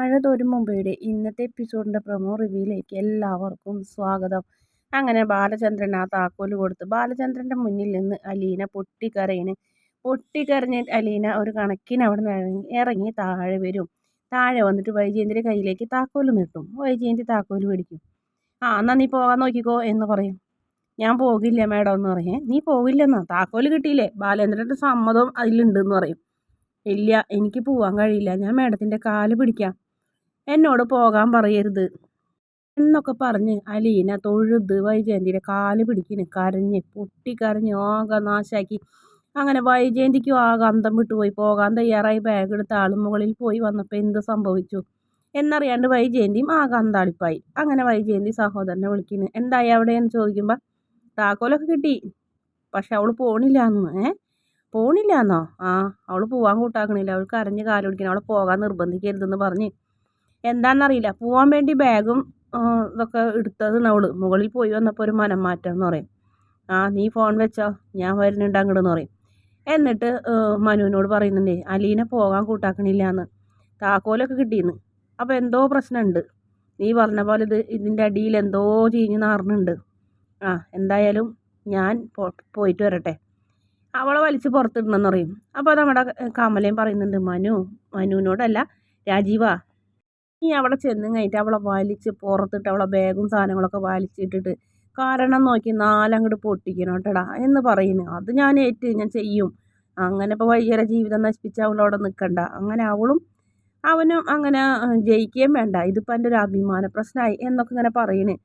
മഴ തോരും മുമ്പയുടെ ഇന്നത്തെ എപ്പിസോഡിന്റെ പ്രൊമോ റിവ്യൂയിലേക്ക് എല്ലാവർക്കും സ്വാഗതം. അങ്ങനെ ബാലചന്ദ്രൻ ആ താക്കോൽ കൊടുത്ത് ബാലചന്ദ്രന്റെ മുന്നിൽ നിന്ന് അലീന പൊട്ടിക്കരയിന് പൊട്ടിക്കരഞ്ഞ് അലീന ഒരു കണക്കിന് അവിടെ നിന്ന് ഇറങ്ങി താഴെ വരും. താഴെ വന്നിട്ട് വൈജയന്തിന്റെ കയ്യിലേക്ക് താക്കോൽ നീട്ടും. വൈജയന്തി താക്കോൽ പിടിക്കും. ആ എന്നാൽ നീ പോകാൻ നോക്കിക്കോ എന്ന് പറയും. ഞാൻ പോകില്ല മേഡം എന്ന് പറയേ. നീ പോകില്ലെന്നാ? താക്കോൽ കിട്ടിയില്ലേ? ബാലേന്ദ്രന്റെ സമ്മതം അതിലുണ്ടെന്ന് പറയും. ഇല്ല എനിക്ക് പോവാൻ കഴിയില്ല. ഞാൻ മേഡത്തിന്റെ കാൽ പിടിക്കാം. എന്നോട് പോകാൻ പറയരുത്. എന്നൊക്കെ പറഞ്ഞ് അലീന തൊഴുത് വൈജയന്തിയുടെ കാൽ പിടിക്കിന് കരഞ്ഞ് പൊട്ടിക്കരഞ്ഞ് ആകെ നാശാക്കി. അങ്ങനെ വൈജയന്തിക്കും ആകെ അന്തം വിട്ടുപോയി പോകാൻ തയ്യാറായി. ബാഗ് എടുത്ത ആളും മുകളിൽ പോയി വന്നപ്പോൾ എന്ത് സംഭവിച്ചു? എന്നറിയാണ്ട് വൈജയന്തിയും ആകെ അന്താളിപ്പായി. അങ്ങനെ വൈജയന്തി സഹോദരനെ വിളിക്കുന്നു എന്തായി അവിടെ എന്ന് ചോദിക്കുമ്പോൾ താക്കോലൊക്കെ കിട്ടി. പക്ഷെ അവൾ പോണില്ല എന്ന് ഏ? പോണില്ലാന്നോ? ആ അവൾ പോവാൻ കൂട്ടാക്കണില്ല. അവൾക്ക് അരഞ്ഞ് കാലു പിടിക്കണം. അവളെ പോകാൻ നിർബന്ധിക്കരുതെന്ന് പറഞ്ഞ് എന്താണെന്നറിയില്ല പോകാൻ വേണ്ടി ബാഗും ഇതൊക്കെ എടുത്തതാണ് അവൾ മുകളിൽ പോയി വന്നപ്പോൾ ഒരു മനം മാറ്റം എന്ന് പറയും. ആ നീ ഫോൺ വെച്ചോ ഞാൻ വരുന്നുണ്ട് അങ്ങോട്ടെന്ന് പറയും. എന്നിട്ട് മനുവിനോട് പറയുന്നുണ്ട് അലീനെ പോകാൻ കൂട്ടാക്കണില്ല എന്ന് താക്കോലൊക്കെ കിട്ടിയെന്ന് അപ്പോൾ എന്തോ പ്രശ്നമുണ്ട് നീ പറഞ്ഞ പോലെ ഇത് ഇതിന്റെ അടിയിൽ എന്തോ ചീഞ്ഞ് നാറുന്നുണ്ട് ആ എന്തായാലും ഞാൻ പോയിട്ട് വരട്ടെ. അവളെ വലിച്ച് പുറത്തിടണമെന്ന് പറയും. അപ്പോൾ നമ്മുടെ കമലയും പറയുന്നുണ്ട് മനു മനുവിനോടല്ല രാജീവാ നീ അവിടെ ചെന്ന് കഴിഞ്ഞിട്ട് അവളെ വലിച്ച് പുറത്തിട്ട് അവളെ ബാഗും സാധനങ്ങളൊക്കെ വലിച്ചിട്ടിട്ട് കാരണം നോക്കി നാലങ്ങോട്ട് പൊട്ടിക്കണം കേട്ടടാ എന്ന് പറയുന്നു. അത് ഞാൻ ഏറ്റ് ഞാൻ ചെയ്യും. അങ്ങനെ ഇപ്പോൾ വൈകിയ ജീവിതം നശിപ്പിച്ച അവളവിടെ നിൽക്കണ്ട. അങ്ങനെ അവളും അവനും അങ്ങനെ ജയിക്കുകയും വേണ്ട. ഇതിപ്പോൾ എന്റെ ഒരു അഭിമാന പ്രശ്നമായി എന്നൊക്കെ ഇങ്ങനെ പറയണേ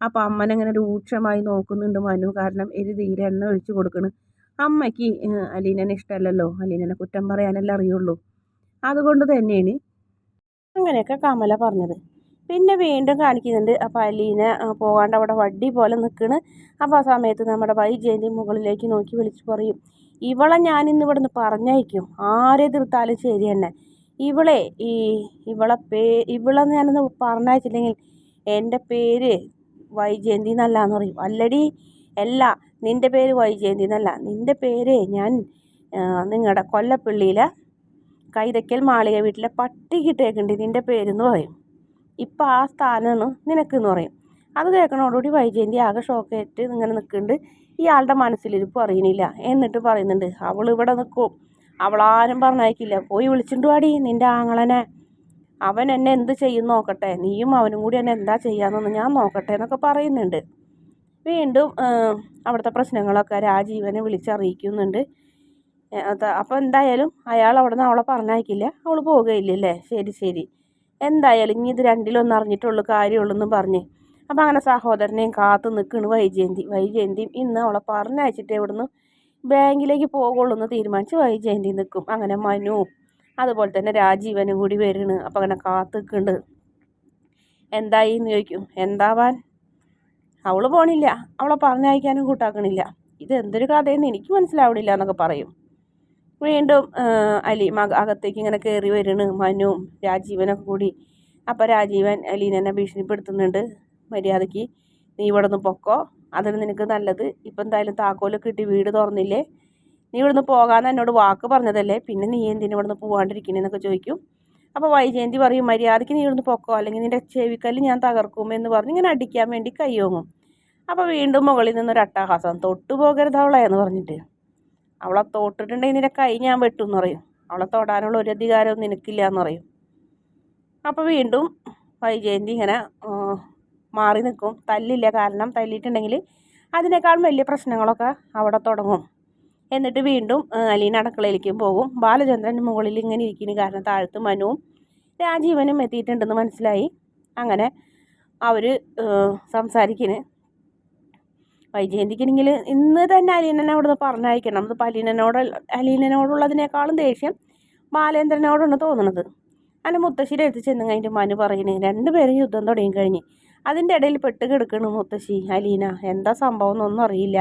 അപ്പോൾ അമ്മനെങ്ങനെ രൂക്ഷമായി നോക്കുന്നുണ്ട് മനു. കാരണം എരുതിയിൽ എണ്ണ ഒഴിച്ചു കൊടുക്കണ്. അമ്മയ്ക്ക് അലീനനെ ഇഷ്ടമല്ലല്ലോ. അലീനനെ കുറ്റം പറയാനല്ലേ അറിയുള്ളൂ. അതുകൊണ്ട് തന്നെയാണ് അങ്ങനെയൊക്കെ കമല പറഞ്ഞത്. പിന്നെ വീണ്ടും കാണിക്കുന്നുണ്ട് അപ്പോൾ അലീനെ പോകാണ്ട് അവിടെ വടി പോലെ നിൽക്കണ് അപ്പോൾ ആ സമയത്ത് നമ്മുടെ വൈജയന്തി മുകളിലേക്ക് നോക്കി വിളിച്ച് പറയും ഇവളെ ഞാനിന്ന് ഇവിടുന്ന് പറഞ്ഞയക്കും. ആരെ തീർത്താലും ശരി തന്നെ. ഇവളെ ഈ ഇവളെ പേ ഇവളെ ഞാനൊന്ന് പറഞ്ഞയച്ചില്ലെങ്കിൽ എന്റെ പേര് വൈജയന്തി എന്നല്ല എന്ന് പറയും. അല്ലടി അല്ല നിന്റെ പേര് വൈജയന്തി എന്നല്ല. നിന്റെ പേര് ഞാൻ നിങ്ങളുടെ കൊല്ലപ്പള്ളിയിലെ കൈതക്കൽ മാളിക വീട്ടിലെ പട്ടി കിട്ടേക്കുണ്ട് ഇതിന്റെ പേരെന്ന് പറയും. ഇപ്പം ആ സ്ഥാനമാണ് നിനക്കെന്ന് പറയും. അത് കേൾക്കണോടുകൂടി വൈജയന്തി ആകെ ഷോക്കേറ്റ് ഇങ്ങനെ നിൽക്കുന്നുണ്ട് ഇയാളുടെ മനസ്സിലിരിപ്പ് അറിയണില്ല എന്നിട്ട് പറയുന്നുണ്ട് അവൾ ഇവിടെ നിൽക്കും അവളാരും പറഞ്ഞയക്കില്ല. പോയി വിളിച്ചിട്ട് വാടി നിന്റെ ആങ്ങളനെ. അവൻ എന്നെ എന്ത് ചെയ്യും നോക്കട്ടെ. നീയും അവനും കൂടി എന്നെ എന്താ ചെയ്യാന്നൊന്ന് ഞാൻ നോക്കട്ടെ എന്നൊക്കെ പറയുന്നുണ്ട്. വീണ്ടും അവിടുത്തെ പ്രശ്നങ്ങളൊക്കെ രാജീവനെ വിളിച്ചറിയിക്കുന്നുണ്ട്. അപ്പോൾ എന്തായാലും അയാൾ അവിടെ നിന്ന് അവളെ പറഞ്ഞയക്കില്ല. അവൾ പോവുകയില്ലല്ലേ? ശരി ശരി. എന്തായാലും ഇനി ഇത് രണ്ടിലൊന്നും അറിഞ്ഞിട്ടുള്ളൂ കാര്യമുള്ളൂ എന്നും പറഞ്ഞ്. അപ്പം അങ്ങനെ സഹോദരനെയും കാത്തു നിൽക്കുന്നു വൈജയന്തി. വൈജയന്തിയും ഇന്ന് അവളെ പറഞ്ഞയച്ചിട്ട് ഇവിടുന്ന് ബാങ്കിലേക്ക് പോകുള്ളൂ എന്ന് തീരുമാനിച്ച് വൈജയന്തി നിൽക്കും അങ്ങനെ മനു അതുപോലെ തന്നെ രാജീവനും കൂടി വരുന്നു അപ്പം അങ്ങനെ കാത്തു നിൽക്കുന്നുണ്ട് എന്തായി എന്ന് ചോദിക്കും. എന്താവാൻ? അവൾ പോണില്ല. അവളെ പറഞ്ഞയക്കാനും കൂട്ടാക്കണില്ല. ഇത് എന്തൊരു കഥയെന്ന് എനിക്ക് മനസ്സിലാവണില്ല എന്നൊക്കെ പറയും. വീണ്ടും അലി മക അകത്തേക്ക് ഇങ്ങനെ കയറി വരുന്നു മനുവും രാജീവനൊക്കെ കൂടി. അപ്പോൾ രാജീവൻ അലീനെ ഭീഷണിപ്പെടുത്തുന്നുണ്ട് മര്യാദയ്ക്ക്. നീ ഇവിടെ നിന്ന് പൊക്കോ അതിന് നിനക്ക് നല്ലത്. ഇപ്പം എന്തായാലും താക്കോലൊക്കെ കിട്ടി വീട് തുറന്നില്ലേ? നീ ഇവിടുന്ന് പോകാമെന്ന് എന്നോട് വാക്ക് പറഞ്ഞതല്ലേ? പിന്നെ നീ എന്തിനു ഇവിടുന്ന് പോകാണ്ടിരിക്കണേന്നൊക്കെ ചോദിക്കും. അപ്പോൾ വൈജയന്തി പറയും മര്യാദയ്ക്ക് നീ ഇവിടുന്ന് പൊക്കോ അല്ലെങ്കിൽ നിന്റെ ചെവിക്കല്ല് ഞാൻ തകർക്കും എന്ന് പറഞ്ഞ് ഇങ്ങനെ അടിക്കാൻ വേണ്ടി കയ്യോങ്ങും അപ്പോൾ വീണ്ടും മുകളിൽ നിന്നൊരു അട്ടഹാസം തൊട്ടു പോകരുത് എന്ന് പറഞ്ഞിട്ട്. അവളെ തോട്ടിട്ടുണ്ടെങ്കിൽ നിന്റെ കൈ ഞാൻ വെട്ടും എന്ന് പറയും. അവളെ തൊടാനുള്ള ഒരു അധികാരവും നിനക്കില്ല എന്ന് പറയും. അപ്പോൾ വീണ്ടും വൈജയന്തി ഇങ്ങനെ മാറി നിൽക്കും. തല്ലില്ല. കാരണം തല്ലിയിട്ടുണ്ടെങ്കിൽ അതിനേക്കാൾ വലിയ പ്രശ്നങ്ങളൊക്കെ അവിടെ തുടങ്ങും. എന്നിട്ട് വീണ്ടും അലീന അടുക്കളയിലേക്കും പോകും. ബാലചന്ദ്രൻ മുകളിൽ ഇങ്ങനെ ഇരിക്കുന്ന. കാരണം താഴത്ത് മനുവും രാജീവനും എത്തിയിട്ടുണ്ടെന്ന് മനസ്സിലായി. അങ്ങനെ അവർ സംസാരിക്കുന്നു. വൈജയന്തിക്കാണെങ്കിൽ ഇന്ന് തന്നെ അലീനനെ അവിടുന്ന് പറഞ്ഞയക്കണം. അത് അലീനനോട് അലീനനോടുള്ളതിനേക്കാളും ദേഷ്യം ബാലേന്ദ്രനോടാണ് തോന്നുന്നത് അല്ല മുത്തശ്ശിയുടെ അടുത്ത് ചെന്ന് കഴിഞ്ഞിട്ട് മനു പറയുന്നത് രണ്ടുപേരും യുദ്ധം തുടങ്ങി കഴിഞ്ഞ്. അതിന്റെ ഇടയിൽ പെട്ട് കിടക്കണു മുത്തശ്ശി അലീന. എന്താ സംഭവം എന്നൊന്നും അറിയില്ല.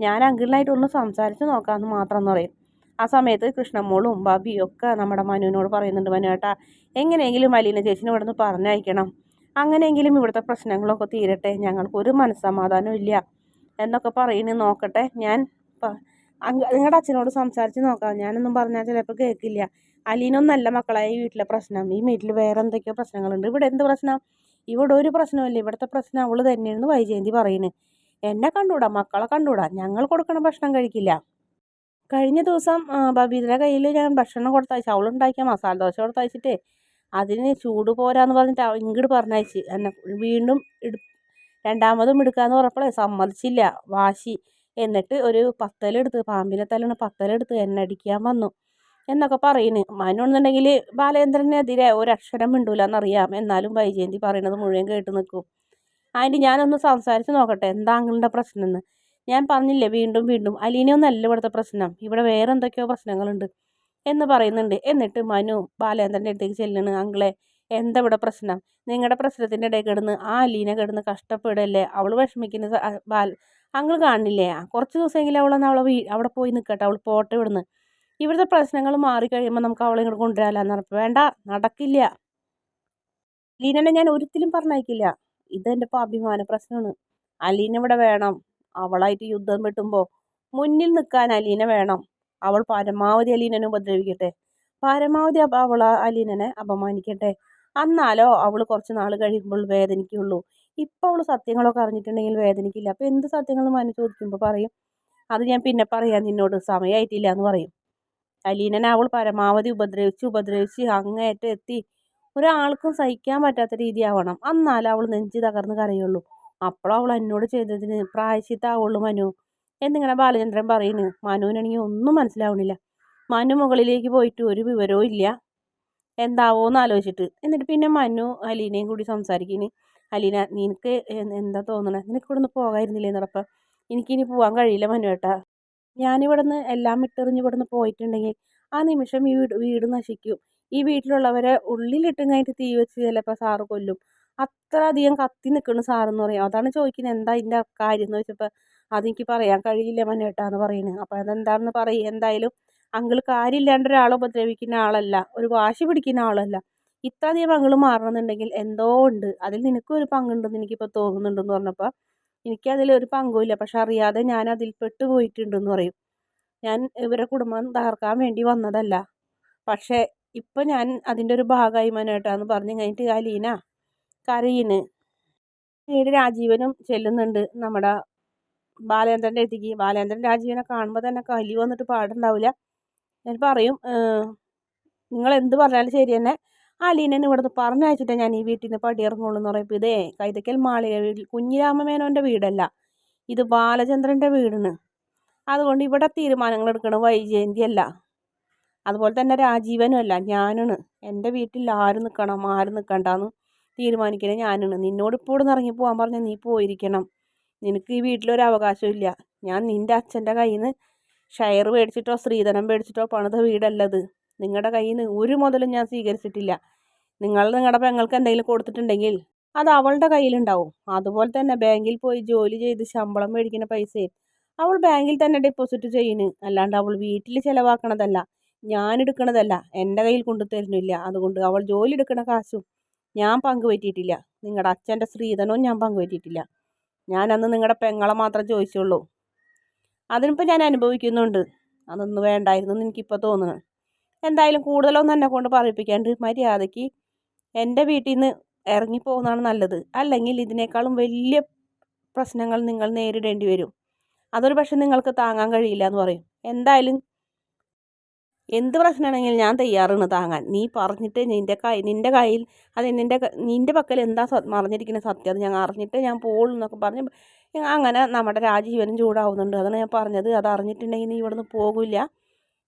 ഞാൻ അങ്കിളിനായിട്ടൊന്ന് സംസാരിച്ച് നോക്കാമെന്ന് മാത്രം എന്ന് പറയും. ആ സമയത്ത് കൃഷ്ണമോളും ബാബിയും ഒക്കെ നമ്മുടെ മനുവിനോട് പറയുന്നുണ്ട് മനു ഏട്ടാ എങ്ങനെയെങ്കിലും അലീന ചേച്ചിനെ നിന്ന് പറഞ്ഞയക്കണം. അങ്ങനെയെങ്കിലും ഇവിടുത്തെ പ്രശ്നങ്ങളൊക്കെ തീരട്ടെ. ഞങ്ങൾക്കൊരു മനസ്സമാധാനവും ഇല്ല. എന്നൊക്കെ പറയുന്നു നോക്കട്ടെ. ഞാൻ നിങ്ങളുടെ അച്ഛനോട് സംസാരിച്ച് നോക്കാം. ഞാനൊന്നും പറഞ്ഞാൽ ചിലപ്പോൾ കേൾക്കില്ല അലീനൊന്നല്ല മക്കളെ ഈ വീട്ടിലെ പ്രശ്നം. ഈ വീട്ടിൽ വേറെ എന്തൊക്കെയോ പ്രശ്നങ്ങളുണ്ട്. ഇവിടെ എന്ത് പ്രശ്നം? ഇവിടെ ഒരു പ്രശ്നമില്ല ഇവിടുത്തെ പ്രശ്നം അവൾ തന്നെയാണെന്ന് വൈജയന്തി പറയുന്നത് എന്നെ കണ്ടുകൂടാ മക്കളെ കണ്ടുകൂടാ ഞങ്ങൾ കൊടുക്കണ ഭക്ഷണം കഴിക്കില്ല. കഴിഞ്ഞ ദിവസം ബബീതിന്റെ കയ്യിൽ ഞാൻ ഭക്ഷണം കൊടുത്തയച്ചു. അവളുണ്ടാക്കിയ മസാല ദോശ കൊടുത്തയച്ചിട്ടേ. അതിന് ചൂട് പോരാന്ന് പറഞ്ഞിട്ട് ഇങ്ങോട്ട് പറഞ്ഞയച്ച്. എന്നെ വീണ്ടും രണ്ടാമതും എടുക്കാന്ന് പറഞ്ഞപ്പോഴേ സമ്മതിച്ചില്ല. വാശി. എന്നിട്ട് ഒരു പത്തലെടുത്ത് പാമ്പിനെ തലണ് പത്തലെടുത്ത് എന്നെ അടിക്കാൻ വന്നു. എന്നൊക്കെ പറയുന്നു. മനുണ്ടെന്നുണ്ടെങ്കിൽ ബാലചന്ദ്രനെതിരെ ഒരക്ഷരം മിണ്ടൂല എന്നറിയാം എന്നാലും വൈജയന്തി പറയണത് മുഴുവൻ കേട്ട് നിൽക്കും. അതിന് ഞാനൊന്ന് സംസാരിച്ച് നോക്കട്ടെ. എന്താ അങ്ങനെ പ്രശ്നം എന്ന് ഞാൻ പറഞ്ഞില്ലേ വീണ്ടും വീണ്ടും അലീനയൊന്നല്ല ഇവിടുത്തെ പ്രശ്നം. ഇവിടെ വേറെ എന്തൊക്കെയോ പ്രശ്നങ്ങളുണ്ട് എന്ന് പറയുന്നുണ്ട്. എന്നിട്ട് മനു ബാലേന്ദ്രന്റെ അടുത്തേക്ക് ചെല്ലണ് അങ്കിളെ എന്താ ഇവിടെ പ്രശ്നം? നിങ്ങളുടെ പ്രശ്നത്തിന്റെ ഇടയിൽ കിടന്ന് ആ അലീന കിടന്ന് കഷ്ടപ്പെടല്ലേ അവൾ വിഷമിക്കുന്ന ബാൽ അങ്ങൾ കാണില്ലേ? കുറച്ച് ദിവസമെങ്കിലും അവളൊന്ന് അവളെ വീ അവിടെ പോയി നിൽക്കട്ടെ അവൾ പോട്ടെ ഇവിടുന്ന്. ഇവിടുത്തെ പ്രശ്നങ്ങൾ മാറി കഴിയുമ്പോൾ നമുക്ക് അവളെ ഇങ്ങോട്ട് കൊണ്ടുവരാമെന്ന് പറഞ്ഞപ്പോൾ വേണ്ട നടക്കില്ല. അലീനനെ ഞാൻ ഒരിക്കലും പറഞ്ഞയക്കില്ല. ഇതെന്റെ ഇപ്പോൾ അഭിമാന പ്രശ്നമാണ്. അലീന ഇവിടെ വേണം. അവളായിട്ട് യുദ്ധം വെട്ടുമ്പോൾ മുന്നിൽ നിൽക്കാൻ അലീന വേണം. അവൾ പരമാവധി അലീനനെ ഉപദ്രവിക്കട്ടെ. പരമാവധി അവൾ അലീനനെ അപമാനിക്കട്ടെ. എന്നാലോ അവൾ കുറച്ച് നാൾ കഴിയുമ്പോൾ വേദനിക്കുള്ളൂ. ഇപ്പോൾ അവൾ സത്യങ്ങളൊക്കെ അറിഞ്ഞിട്ടുണ്ടെങ്കിൽ വേദനിക്കില്ല. അപ്പോൾ എന്ത് സത്യങ്ങൾ മനു ചോദിക്കുമ്പോൾ പറയും? അത് ഞാൻ പിന്നെ പറയാം നിന്നോട് സമയമായിട്ടില്ല എന്ന് പറയും. അലീനനെ അവൾ പരമാവധി ഉപദ്രവിച്ച് ഉപദ്രവിച്ച് അങ്ങേറ്റം എത്തി. ഒരാൾക്കും സഹിക്കാൻ പറ്റാത്ത രീതിയാവണം. എന്നാലും അവൾ നെഞ്ച് തകർന്ന് കരയുള്ളൂ. അപ്പോഴും അവൾ എന്നോട് ചെയ്തതിന് പ്രായശിത്താവുള്ളൂ മനു. എന്നിങ്ങനെ ബാലചന്ദ്രൻ പറയുന്നു മനുവിനാണെങ്കിൽ ഒന്നും മനസ്സിലാവണില്ല. മനു മുകളിലേക്ക് പോയിട്ട് ഒരു വിവരവും ഇല്ല. എന്താവോന്ന് ആലോചിച്ചിട്ട്. എന്നിട്ട് പിന്നെ മനു അലീനയും കൂടി സംസാരിക്കുന്നു അലീന നിനക്ക് എന്താ തോന്നണേ? നിനക്ക് ഇവിടെ നിന്ന് പോകായിരുന്നില്ലേ എന്നറപ്പം എനിക്കിനി പോകാൻ കഴിയില്ല മനുവേട്ടാ നിന്ന് എല്ലാം ഇട്ടെറിഞ്ഞ് നിന്ന് പോയിട്ടുണ്ടെങ്കിൽ ആ നിമിഷം ഈ വീട് വീട് നശിക്കും. ഈ വീട്ടിലുള്ളവരെ ഉള്ളിലിട്ടും കഴിഞ്ഞിട്ട് തീ വെച്ച് ചിലപ്പോൾ സാറ് കൊല്ലും. അത്ര അധികം കത്തി നിൽക്കുന്നു സാറെന്ന് പറയും. അതാണ് ചോദിക്കുന്നത് എന്താ ഇതിന്റെ കാര്യം എന്ന് ചോദിച്ചപ്പോൾ അതെനിക്ക് പറയാൻ കഴിയില്ല മനുവേട്ടാന്ന് പറയുന്നത് അപ്പോൾ അതെന്താണെന്ന് പറയും. എന്തായാലും അങ്കിൾ കാര്യമില്ലാണ്ട് ഒരാളെ ഉപദ്രവിക്കുന്ന ആളല്ല ഒരു വാശി പിടിക്കുന്ന ആളല്ല. ഇത്ര അധികം അങ്കിൾ മാറണമെന്നുണ്ടെങ്കിൽ എന്തോ ഉണ്ട്. അതിൽ നിനക്കും ഒരു പങ്കുണ്ടെന്ന് എനിക്കിപ്പോൾ തോന്നുന്നുണ്ടെന്ന് പറഞ്ഞപ്പോൾ എനിക്കതിൽ ഒരു പങ്കുമില്ല പക്ഷെ അറിയാതെ ഞാൻ അതിൽ പെട്ടു പോയിട്ടുണ്ടെന്ന് പറയും. ഞാൻ ഇവരുടെ കുടുംബം തകർക്കാൻ വേണ്ടി വന്നതല്ല. പക്ഷേ ഇപ്പം ഞാൻ അതിന്റെ ഒരു ഭാഗമായി മനേട്ടാന്ന് പറഞ്ഞു കഴിഞ്ഞിട്ട് കാലീന ലീന കരയിന് പിന്നീട് രാജീവനും ചെല്ലുന്നുണ്ട് നമ്മുടെ ബാലേന്ദ്രന്റെ അടുത്തേക്ക്. ബാലേന്ദ്രൻ രാജീവനെ കാണുമ്പോൾ തന്നെ കലി വന്നിട്ട് പാടുണ്ടാവില്ല. ഞാൻ പറയും നിങ്ങൾ എന്ത് പറഞ്ഞാലും ശരി തന്നെ. അലീനനെ ലീനനെ ഇവിടുന്ന് പറഞ്ഞയച്ചിട്ടേ ഞാൻ ഈ വീട്ടിൽ നിന്ന് പടിയിറങ്ങുള്ളൂ എന്ന് പറയുമ്പോൾ ഇതേ കൈതക്കൽ മാളിക വീട്ടിൽ കുഞ്ഞിരാമമേനോന്റെ വീടല്ല. ഇത് ബാലചന്ദ്രന്റെ വീടാണ്. അതുകൊണ്ട് ഇവിടെ തീരുമാനങ്ങൾ എടുക്കണം. വൈജയന്തി അല്ല അതുപോലെ തന്നെ രാജീവനും അല്ല ഞാനാണ്. എന്റെ വീട്ടിൽ ആര് നിൽക്കണം ആര് നിൽക്കണ്ടെന്ന് തീരുമാനിക്കണേ ഞാനാണ്. നിന്നോട് ഇപ്പോൾ ഇവിടെ ഇറങ്ങി പോകാൻ പറഞ്ഞാൽ നീ പോയിരിക്കണം. നിനക്ക് ഈ വീട്ടിലൊരു അവകാശമില്ല ഞാൻ നിന്റെ അച്ഛന്റെ കയ്യിൽ നിന്ന് ഷെയർ മേടിച്ചിട്ടോ സ്ത്രീധനം മേടിച്ചിട്ടോ പണിത വീടല്ലത്. നിങ്ങളുടെ കയ്യിൽ നിന്ന് ഒരു മുതലും ഞാൻ സ്വീകരിച്ചിട്ടില്ല. നിങ്ങൾ നിങ്ങളുടെ പെങ്ങൾക്ക് എന്തെങ്കിലും കൊടുത്തിട്ടുണ്ടെങ്കിൽ അത് അവളുടെ കയ്യിലുണ്ടാവും. അതുപോലെ തന്നെ ബാങ്കിൽ പോയി ജോലി ചെയ്ത് ശമ്പളം മേടിക്കുന്ന പൈസയും അവൾ ബാങ്കിൽ തന്നെ ഡെപ്പോസിറ്റ് ചെയ്യുന്നു അല്ലാണ്ട് അവൾ വീട്ടിൽ ചിലവാക്കണതല്ല. ഞാൻ എടുക്കണതല്ല. എന്റെ കയ്യിൽ കൊണ്ടു തരുന്നില്ല. അതുകൊണ്ട് അവൾ ജോലി എടുക്കുന്ന കാശും ഞാൻ പങ്കുപറ്റിയിട്ടില്ല. നിങ്ങളുടെ അച്ഛന്റെ സ്ത്രീധനവും ഞാൻ പങ്കുപറ്റിയിട്ടില്ല. ഞാൻ അന്ന് നിങ്ങളുടെ പെങ്ങളെ മാത്രം ചോദിച്ചുള്ളൂ. അതിനിപ്പോൾ ഞാൻ അനുഭവിക്കുന്നുണ്ട്. അതൊന്നും വേണ്ടായിരുന്നു എന്ന് എനിക്കിപ്പോൾ തോന്നുന്നു. എന്തായാലും കൂടുതലൊന്നും എന്നെ കൊണ്ട് പറയിപ്പിക്കാണ്ട് മര്യാദയ്ക്ക് എന്റെ വീട്ടിൽ നിന്ന് ഇറങ്ങിപ്പോകുന്നതാണ് നല്ലത്. അല്ലെങ്കിൽ ഇതിനേക്കാളും വലിയ പ്രശ്നങ്ങൾ നിങ്ങൾ നേരിടേണ്ടി വരും. അതൊരു പക്ഷെ നിങ്ങൾക്ക് താങ്ങാൻ കഴിയില്ല എന്ന് പറയും. എന്തായാലും എന്ത് പ്രശ്നമാണെങ്കിലും ഞാൻ തയ്യാറാണ് താങ്ങാൻ. നീ പറഞ്ഞിട്ട് നിന്റെ കൈ നിന്റെ കയ്യിൽ അത് നിന്റെ നിന്റെ പക്കൽ എന്താ മറിഞ്ഞിരിക്കുന്ന സത്യം അത് ഞാൻ അറിഞ്ഞിട്ട് ഞാൻ പോകുള്ളൂ എന്നൊക്കെ പറഞ്ഞ് അങ്ങനെ നമ്മുടെ രാജീവനും ചൂടാവുന്നുണ്ട്. അതാണ് ഞാൻ പറഞ്ഞത്. അത് അറിഞ്ഞിട്ടുണ്ടെങ്കിൽ നീ ഇവിടുന്ന് പോകില്ല.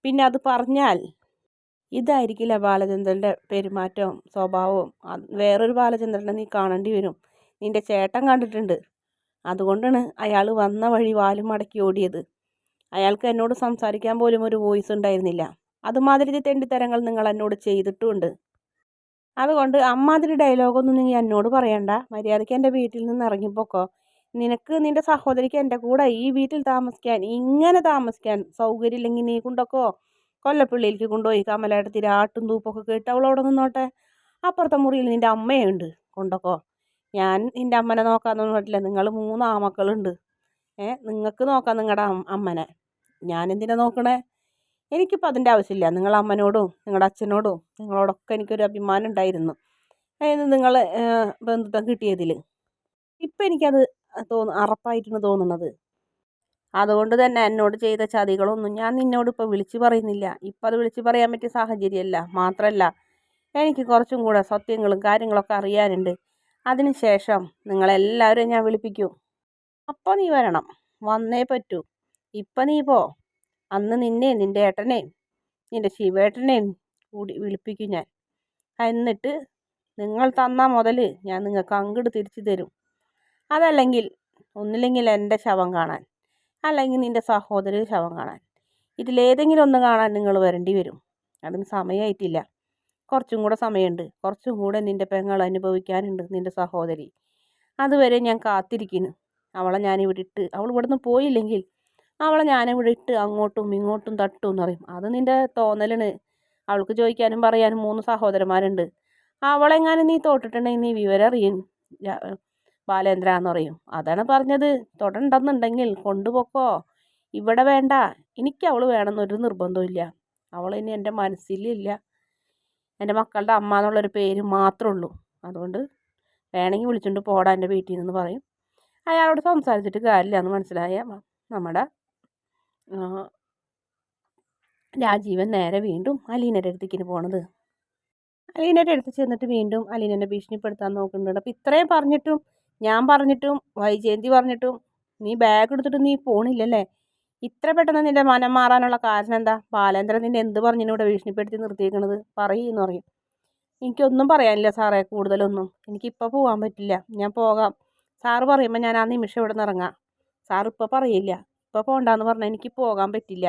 പിന്നെ അത് പറഞ്ഞാൽ ഇതായിരിക്കില്ല ബാലചന്ദ്രന്റെ പെരുമാറ്റവും സ്വഭാവവും? വേറൊരു ബാലചന്ദ്രനെ നീ കാണേണ്ടി വരും. നിന്റെ ചേട്ടൻ കണ്ടിട്ടുണ്ട്. അതുകൊണ്ടാണ് അയാൾ വന്ന വഴി വാലും മടക്കി ഓടിയത്. അയാൾക്ക് എന്നോട് സംസാരിക്കാൻ പോലും ഒരു വോയിസ് ഉണ്ടായിരുന്നില്ല. അതുമാതിരി തെണ്ടിത്തരങ്ങൾ നിങ്ങൾ എന്നോട് ചെയ്തിട്ടുമുണ്ട്. അതുകൊണ്ട് അമ്മാതിരി ഡയലോഗൊന്നും നീ എന്നോട് പറയണ്ട. മര്യാദയ്ക്ക് എന്റെ വീട്ടിൽ നിന്ന് ഇറങ്ങിപ്പോക്കോ. നിനക്ക് നിന്റെ സഹോദരിക്ക് എന്റെ കൂടെ ഈ വീട്ടിൽ താമസിക്കാൻ ഇങ്ങനെ താമസിക്കാൻ സൗകര്യം ഇല്ലെങ്കിൽ നീ കൊണ്ടൊക്കോ? കൊല്ലപ്പള്ളിയിലേക്ക് കൊണ്ടുപോയി കമലയുടെ തിരാട്ടും തൂപ്പൊക്കെ കേട്ട് അവൾ അവിടെ നിന്നോട്ടെ. അപ്പുറത്തെ മുറിയിൽ നിന്റെ അമ്മയുണ്ട്. കൊണ്ടൊക്കോ. ഞാൻ നിന്റെ അമ്മനെ നോക്കാമെന്നൊന്നും പറ്റില്ല നിങ്ങൾ മൂന്ന് ആമക്കളുണ്ട്. ഏ നിങ്ങൾക്ക് നോക്കാം നിങ്ങളുടെ അമ്മനെ. ഞാൻ എന്തിനാ നോക്കണേ? എനിക്കിപ്പോൾ അതിന്റെ ആവശ്യമില്ല. നിങ്ങളുടെ അമ്മനോടും നിങ്ങളുടെ അച്ഛനോടും നിങ്ങളോടൊക്കെ എനിക്കൊരു അഭിമാനം ഉണ്ടായിരുന്നു. അതായത് നിങ്ങൾ ബന്ധുത്വം കിട്ടിയതിൽ ഇപ്പം എനിക്കത് തോന്നു അറപ്പായിട്ടാണ് തോന്നുന്നത്. അതുകൊണ്ട് തന്നെ എന്നോട് ചെയ്ത ചതികളൊന്നും ഞാൻ നിന്നോട് ഇപ്പോൾ വിളിച്ചു പറയുന്നില്ല. ഇപ്പം അത് വിളിച്ചു പറയാൻ പറ്റിയ സാഹചര്യമല്ല. മാത്രമല്ല എനിക്ക് കുറച്ചും കൂടെ സത്യങ്ങളും കാര്യങ്ങളൊക്കെ അറിയാനുണ്ട്. അതിന് ശേഷം നിങ്ങളെല്ലാവരും ഞാൻ വിളിപ്പിക്കും. അപ്പോൾ നീ വരണം. വന്നേ പറ്റൂ. ഇപ്പം നീ പോ. അന്ന് നിന്നെ നിന്റെ ഏട്ടനെയും നിന്റെ ശിവേട്ടനെയും കൂടി വിളിപ്പിക്കും ഞാൻ. എന്നിട്ട് നിങ്ങൾ തന്ന മുതൽ ഞാൻ നിങ്ങൾക്ക് അങ്ങോട്ട് തിരിച്ചു തരും. അതല്ലെങ്കിൽ ഒന്നില്ലെങ്കിൽ എന്റെ ശവം കാണാൻ അല്ലെങ്കിൽ നിന്റെ സഹോദരി ശവം കാണാൻ. ഇതിലേതെങ്കിലും ഒന്ന് കാണാൻ നിങ്ങൾ വരേണ്ടി വരും. അതിന് സമയമായിട്ടില്ല കുറച്ചും കൂടെ സമയമുണ്ട്. കുറച്ചും കൂടെ നിന്റെ പെങ്ങൾ അനുഭവിക്കാനുണ്ട് നിന്റെ സഹോദരി. അതുവരെ ഞാൻ കാത്തിരിക്കുന്നു. അവളെ ഞാനിവിടെ ഇട്ട് അവൾ ഇവിടുന്ന് പോയില്ലെങ്കിൽ അവളെ ഞാനിവിടെ ഇട്ട് അങ്ങോട്ടും ഇങ്ങോട്ടും തട്ടും എന്ന് പറയും. അത് നിന്റെ തോന്നലാണ്. അവൾക്ക് ചോദിക്കാനും പറയാനും മൂന്ന് സഹോദരന്മാരുണ്ട്. അവളെങ്ങാനും നീ തോട്ടിട്ടുണ്ടെങ്കിൽ നീ വിവരം അറിയും. ബാലേന്ദ്ര എന്ന് പറയും. അതാണ് പറഞ്ഞത്. തൊടണ്ടെന്നുണ്ടെങ്കിൽ കൊണ്ടുപോക്കോ. ഇവിടെ വേണ്ട. എനിക്ക് അവൾ വേണമെന്നൊരു നിർബന്ധമില്ല അവൾ ഇനി എന്റെ മനസ്സിലില്ല. എന്റെ മക്കളുടെ അമ്മ എന്നുള്ളൊരു പേര് മാത്രമേ ഉള്ളൂ. അതുകൊണ്ട് വേണമെങ്കിൽ വിളിച്ചുകൊണ്ട് പോടാ എന്റെ വീട്ടിൽ നിന്ന് പറയും. അയാളോട് സംസാരിച്ചിട്ട് കാര്യമില്ല എന്ന് മനസ്സിലായ നമ്മുടെ രാജീവൻ നേരെ വീണ്ടും അലീനയുടെ അടുത്തേക്കിന് പോണത്. അലീനയുടെ അടുത്ത് ചെന്നിട്ട് വീണ്ടും അലീനനെ ഭീഷണിപ്പെടുത്താൻ നോക്കുന്നുണ്ട്. അപ്പം ഇത്രയും പറഞ്ഞിട്ടും ഞാൻ പറഞ്ഞിട്ടും വൈജയന്തി പറഞ്ഞിട്ടും നീ ബാഗ് എടുത്തിട്ട് നീ പോണില്ലല്ലേ? ഇത്ര പെട്ടെന്ന് നിന്റെ മനം മാറാനുള്ള കാരണം എന്താ? ബാലേന്ദ്രൻ നിന്നെ എന്ത് പറഞ്ഞു ഇവിടെ ഭീഷണിപ്പെടുത്തി നിർത്തിയേക്കണത്? പറയെന്ന് പറയും. എനിക്കൊന്നും പറയാനില്ല സാറേ കൂടുതലൊന്നും. എനിക്കിപ്പോൾ പോകാൻ പറ്റില്ല. ഞാൻ പോകാം. സാറ് പറയുമ്പോൾ ഞാൻ ആ നിമിഷം ഇവിടെ നിന്ന് ഇറങ്ങാം സാർ ഇപ്പോൾ പറയില്ല. ഇപ്പോൾ പോകണ്ടെന്ന് പറഞ്ഞാൽ എനിക്ക് പോകാൻ പറ്റില്ല.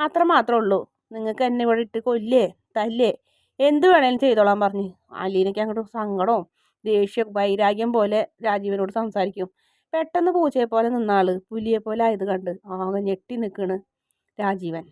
അത്ര മാത്രമേ ഉള്ളൂ. നിങ്ങൾക്ക് എന്നെ ഇവിടെ ഇട്ട് കൊല്ലേ? തല്ലേ? എന്ത് വേണേലും ചെയ്തോളാൻ പറഞ്ഞ്. അലീനയ്ക്ക് അങ്ങോട്ട് സങ്കടവും ദേഷ്യം വൈരാഗ്യം പോലെ രാജീവനോട് സംസാരിക്കും. പെട്ടെന്ന് പൂച്ചയെ പോലെ നിന്നാൾ പുലിയെ പോലെ ആയത് കണ്ട് ആകെ ഞെട്ടി നിൽക്കണ് രാജീവൻ.